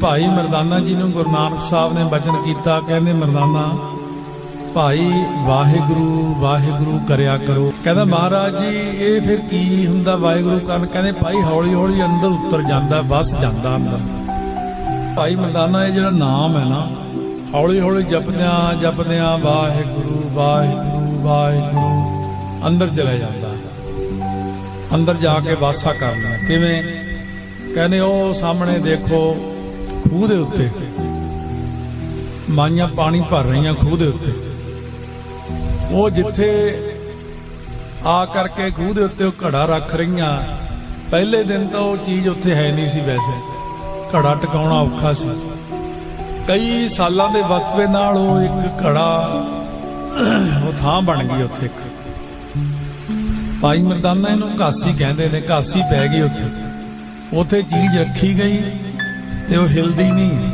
ਭਾਈ ਮਰਦਾਨਾ ਜੀ ਨੂੰ ਗੁਰੂ ਨਾਨਕ ਸਾਹਿਬ ਨੇ ਬਚਨ ਕੀਤਾ, ਕਹਿੰਦੇ, ਮਰਦਾਨਾ, ਭਾਈ ਵਾਹਿਗੁਰੂ ਵਾਹਿਗੁਰੂ ਕਰਿਆ ਕਰੋ। ਕਹਿੰਦਾ, ਮਹਾਰਾਜ ਜੀ, ਇਹ ਫਿਰ ਕੀ ਹੁੰਦਾ? ਵਾਹਿਗੁਰੂ ਕਰਨ ਕਹਿੰਦੇ, ਭਾਈ ਹੌਲੀ ਹੌਲੀ ਅੰਦਰ ਉਤਰ ਜਾਂਦਾ ਬਸ ਜਾਂਦਾ ਅੰਦਰ। ਭਾਈ ਮਰਦਾਨਾ, ਇਹ ਜਿਹੜਾ ਨਾਮ ਹੈ ਨਾ ਹੌਲੀ ਹੌਲੀ ਜਪਦਿਆਂ ਜਪਦਿਆਂ ਵਾਹਿਗੁਰੂ ਵਾਹਿਗੁਰੂ ਵਾਹਿਗੁਰੂ ਅੰਦਰ ਚਲਾ ਜਾਂਦਾ। ਅੰਦਰ ਜਾ ਕੇ ਵਾਸਾ ਕਰਨਾ। ਕਿਵੇਂ? ਕਹਿੰਦੇ ਉਹ ਸਾਹਮਣੇ ਦੇਖੋ ਖੂਹ ਦੇ ਉੱਤੇ। ਮਾਈਆਂ ਪਾਣੀ ਭਰ ਰਹੀਆਂ ਖੂਹ ਦੇ ਉੱਤੇ। ਉਹ ਜਿੱਥੇ ਆ ਕਰਕੇ ਖੂਹ ਦੇ ਉੱਤੇ ਉਹ ਘੜਾ ਰੱਖ ਰਹੀਆਂ। ਪਹਿਲੇ ਦਿਨ ਤਾਂ ਉਹ ਚੀਜ਼ ਉੱਥੇ ਹੈ ਨਹੀਂ ਸੀ ਵੈਸੇ। ਘੜਾ ਟਿਕਾਉਣਾ ਔਖਾ ਸੀ। ਕਈ ਸਾਲਾਂ ਦੇ ਵਕਫੇ ਨਾਲ ਉਹ ਇੱਕ ਘੜਾ ਉਹ ਥਾਂ ਬਣ ਗਈ ਉੱਥੇ ਇੱਕ। ਭਾਈ ਮਰਦਾਨਾ ਇਹਨੂੰ ਕਾਸੀ ਕਹਿੰਦੇ ਨੇ ਕਾਸੀ ਪੈ ਗਈ ਉੱਥੇ। ਉੱਥੇ ਚੀਜ਼ ਰੱਖੀ ਗਈ ਤੇ ਉਹ ਹਿਲਦੀ ਨਹੀਂ।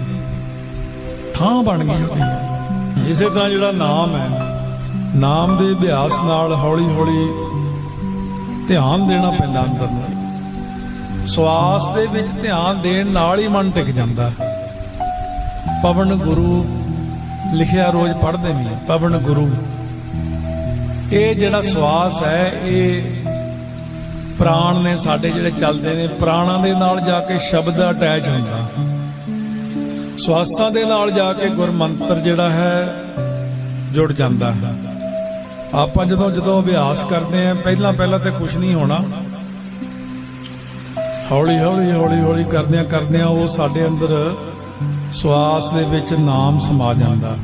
ਥਾਂ ਬਣ ਗਈ ਉਹਦੀ ਇਸੇ ਤਰ੍ਹਾਂ ਜਿਹੜਾ ਨਾਮ ਹੈ, ਨਾਮ ਦੇ ਅਭਿਆਸ ਨਾਲ ਹੌਲੀ ਹੌਲੀ ਧਿਆਨ ਦੇਣਾ ਪੈਂਦਾ ਅੰਦਰ ਨੂੰ। ਸਵਾਸ ਦੇ ਵਿੱਚ ਧਿਆਨ ਦੇਣ ਨਾਲ ਹੀ ਮਨ ਟਿਕ ਜਾਂਦਾ। ਪਵਨ ਗੁਰੂ ਲਿਖਿਆ ਰੋਜ਼ ਪੜ੍ਹਦੇ ਵੀ ਪਵਨ ਗੁਰੂ। ਇਹ ਜਿਹੜਾ ਸਵਾਸ ਹੈ, ਇਹ ਪ੍ਰਾਣ ਨੇ ਸਾਡੇ ਜਿਹੜੇ ਚੱਲਦੇ ਨੇ, ਪ੍ਰਾਣਾਂ ਦੇ ਨਾਲ ਜਾ ਕੇ ਸ਼ਬਦ ਅਟੈਚ ਹੁੰਦਾ। ਸਵਾਸਾਂ ਦੇ ਨਾਲ ਜਾ ਕੇ ਗੁਰਮੰਤਰ ਜਿਹੜਾ ਹੈ, ਜੁੜ ਜਾਂਦਾ ਹੈ। ਆਪਾਂ ਜਦੋਂ ਜਦੋਂ ਅਭਿਆਸ ਕਰਦੇ ਆਂ ਪਹਿਲਾਂ ਪਹਿਲਾਂ ਤੇ ਕੁਝ ਨਹੀਂ ਹੋਣਾ। ਹੌਲੀ ਹੌਲੀ ਹੌਲੀ ਹੌਲੀ ਕਰਦਿਆਂ ਕਰਦਿਆਂ ਉਹ ਸਾਡੇ ਅੰਦਰ ਸਵਾਸ ਦੇ ਵਿੱਚ ਨਾਮ ਸਮਾ ਜਾਂਦਾ।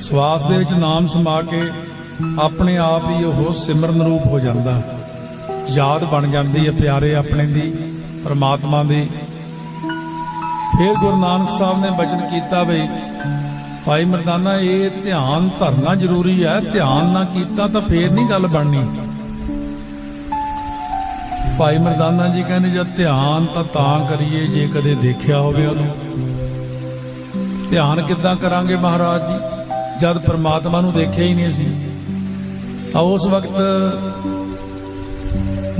ਸਵਾਸ ਦੇ ਵਿੱਚ ਨਾਮ ਸਮਾ ਕੇ ਆਪਣੇ ਆਪ ਹੀ ਉਹ ਸਿਮਰਨ ਰੂਪ ਹੋ ਜਾਂਦਾ। ਯਾਦ ਬਣ ਜਾਂਦੀ ਹੈ ਪਿਆਰੇ ਆਪਣੇ ਦੀ, ਪਰਮਾਤਮਾ ਦੀ। ਫਿਰ ਗੁਰੂ ਨਾਨਕ ਸਾਹਿਬ ਨੇ ਬਚਨ ਕੀਤਾ ਬਈ ਭਾਈ ਮਰਦਾਨਾ, ਇਹ ਧਿਆਨ ਧਰਨਾ ਜ਼ਰੂਰੀ ਹੈ, ਧਿਆਨ ਨਾ ਕੀਤਾ ਤਾਂ ਫੇਰ ਨਹੀਂ ਗੱਲ ਬਣਨੀ। ਭਾਈ ਮਰਦਾਨਾ ਜੀ ਕਹਿੰਦੇ ਜਦ ਧਿਆਨ ਤਾਂ ਤਾਂ ਕਰੀਏ, ਜੇ ਕਦੇ ਦੇਖਿਆ ਹੋਵੇ ਉਹਨੂੰ। ਧਿਆਨ ਕਿੱਦਾਂ ਕਰਾਂਗੇ ਮਹਾਰਾਜ ਜੀ? ਜਦ ਪਰਮਾਤਮਾ ਨੂੰ ਦੇਖਿਆ ਹੀ ਨਹੀਂ ਅਸੀਂ, ਤਾਂ ਉਸ ਵਕਤ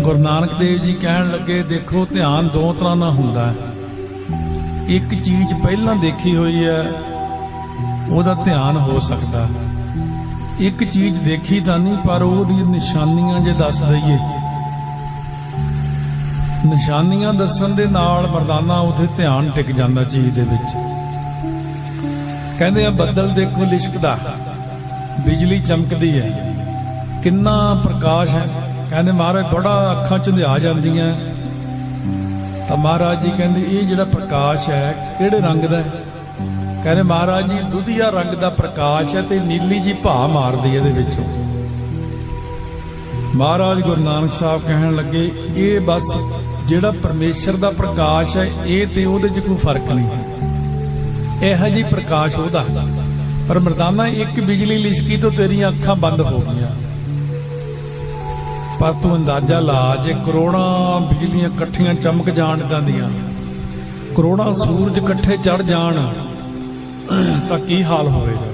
ਗੁਰੂ ਨਾਨਕ ਦੇਵ ਜੀ ਕਹਿਣ ਲੱਗੇ, ਦੇਖੋ, ਧਿਆਨ ਦੋ ਤਰ੍ਹਾਂ ਦਾ ਹੁੰਦਾ ਹੈ। ਇੱਕ ਚੀਜ਼ ਪਹਿਲਾਂ ਦੇਖੀ ਹੋਈ ਹੈ, ਉਹਦਾ ਧਿਆਨ ਹੋ ਸਕਦਾ ਇੱਕ ਚੀਜ਼ ਦੇਖੀ ਤਾਂ ਨਹੀਂ, ਪਰ ਉਹਦੀ ਨਿਸ਼ਾਨੀਆਂ ਜੇ ਦੱਸ ਦਈਏ। ਨਿਸ਼ਾਨੀਆਂ ਦੱਸਣ ਦੇ ਨਾਲ ਮਰਦਾਨਾ ਉਥੇ ਧਿਆਨ ਟਿਕ ਜਾਂਦਾ ਚੀਜ਼ ਦੇ ਵਿੱਚ। ਕਹਿੰਦੇ ਆ, ਬੱਦਲ ਦੇਖੋ ਲਿਸ਼ਕਦਾ, ਬਿਜਲੀ ਚਮਕਦੀ ਹੈ। ਕਿੰਨਾ ਪ੍ਰਕਾਸ਼ ਹੈ। ਕਹਿੰਦੇ ਮਹਾਰਾਜ ਬੜਾ ਅੱਖਾਂ ਚੁੰਧਿਆ ਜਾਂਦੀਆਂ। ਤਾਂ ਮਹਾਰਾਜ ਜੀ ਕਹਿੰਦੇ, ਇਹ ਜਿਹੜਾ ਪ੍ਰਕਾਸ਼ ਹੈ, ਕਿਹੜੇ ਰੰਗ ਦਾ ਹੈ? ਕਹਿੰਦੇ ਮਹਾਰਾਜ ਜੀ, ਦੁਧੀਆ ਰੰਗ ਦਾ ਪ੍ਰਕਾਸ਼ ਹੈ ਤੇ ਨੀਲੀ ਜੀ ਭਾ ਮਾਰਦੀ ਇਹਦੇ ਵਿੱਚੋਂ। ਮਹਾਰਾਜ ਗੁਰੂ ਨਾਨਕ ਸਾਹਿਬ ਕਹਿਣ ਲੱਗੇ, ਇਹ ਬਸ ਜਿਹੜਾ ਪਰਮੇਸ਼ਰ ਦਾ ਪ੍ਰਕਾਸ਼ ਹੈ, ਇਹ ਤੇ ਉਹਦੇ 'ਚ ਕੋਈ ਫ਼ਰਕ ਨਹੀਂ। ਹੈ ਇਹੋ ਜੀ ਪ੍ਰਕਾਸ਼ ਉਹਦਾ। ਪਰ ਮਰਦਾਨਾ, ਇੱਕ ਬਿਜਲੀ ਲਿਸ਼ਕੀ ਤੋਂ ਤੇਰੀਆਂ ਅੱਖਾਂ ਬੰਦ ਹੋ ਗਈਆਂ। ਪਰ ਤੂੰ ਅੰਦਾਜ਼ਾ ਲਾ ਜੇ ਕਰੋੜਾਂ ਬਿਜਲੀਆਂ ਇਕੱਠੀਆਂ ਚਮਕ ਜਾਣ ਇਦਾਂ ਦੀਆਂ। ਕਰੋੜਾਂ ਸੂਰਜ ਇਕੱਠੇ ਚੜ ਜਾਣ, ਤਾਂ ਕੀ ਹਾਲ ਹੋਵੇਗਾ?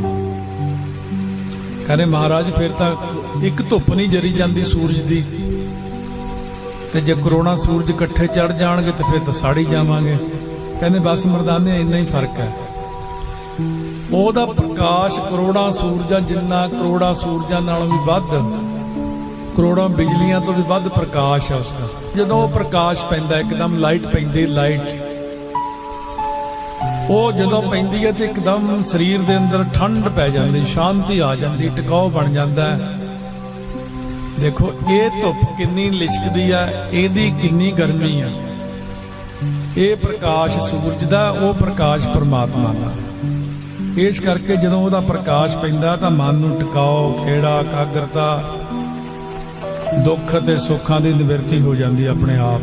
ਕਹਿੰਦੇ ਮਹਾਰਾਜ, ਫਿਰ ਤਾਂ ਇੱਕ ਧੁੱਪ ਨਹੀਂ ਜਰੀ ਜਾਂਦੀ ਸੂਰਜ ਦੀ। ਤੇ ਜੇ ਕਰੋਨਾ ਸੂਰਜ ਇਕੱਠੇ ਚੜ ਜਾਣਗੇ, ਤੇ ਫਿਰ ਤਾਂ ਸਾੜੀ ਜਾਵਾਂਗੇ। ਕਹਿੰਦੇ ਬਸ ਮਰਦਾਨੇ, ਇੰਨਾ ਹੀ ਫ਼ਰਕ ਹੈ। ਉਹਦਾ ਪ੍ਰਕਾਸ਼ ਕਰੋੜਾਂ ਸੂਰਜਾਂ, ਜਿੰਨਾ ਕਰੋੜਾਂ ਸੂਰਜਾਂ ਨਾਲੋਂ ਵੀ ਵੱਧ ਕਰੋੜਾਂ ਬਿਜਲੀਆਂ ਤੋਂ ਵੀ ਵੱਧ ਪ੍ਰਕਾਸ਼ ਹੈ ਉਸਦਾ। ਜਦੋਂ ਉਹ ਪ੍ਰਕਾਸ਼ ਪੈਂਦਾ, ਇੱਕਦਮ ਲਾਈਟ ਪੈਂਦੀ, ਲਾਈਟ। ਉਹ ਜਦੋਂ ਪੈਂਦੀ ਹੈ ਤੇ ਇੱਕਦਮ ਸਰੀਰ ਦੇ ਅੰਦਰ ਠੰਡ ਪੈ ਜਾਂਦੀ, ਸ਼ਾਂਤੀ ਆ ਜਾਂਦੀ ਟਿਕਾਉ ਬਣ ਜਾਂਦਾ ਦੇਖੋ, ਇਹ ਧੁੱਪ ਕਿੰਨੀ ਲਿਸ਼ਕਦੀ ਆ ਇਹਦੀ ਕਿੰਨੀ ਗਰਮੀ ਆ ਇਹ ਪ੍ਰਕਾਸ਼ ਸੂਰਜ ਦਾ, ਉਹ ਪ੍ਰਕਾਸ਼ ਪਰਮਾਤਮਾ ਦਾ। ਇਸ ਕਰਕੇ ਜਦੋਂ ਉਹਦਾ ਪ੍ਰਕਾਸ਼ ਪੈਂਦਾ ਤਾਂ ਮਨ ਨੂੰ ਟਿਕਾਓ ਖੇੜਾ ਕਾਗਰਤਾ ਦੁੱਖ ਅਤੇ ਸੁੱਖਾਂ ਦੀ ਨਿਵਰਤੀ ਹੋ ਜਾਂਦੀ ਆਪਣੇ ਆਪ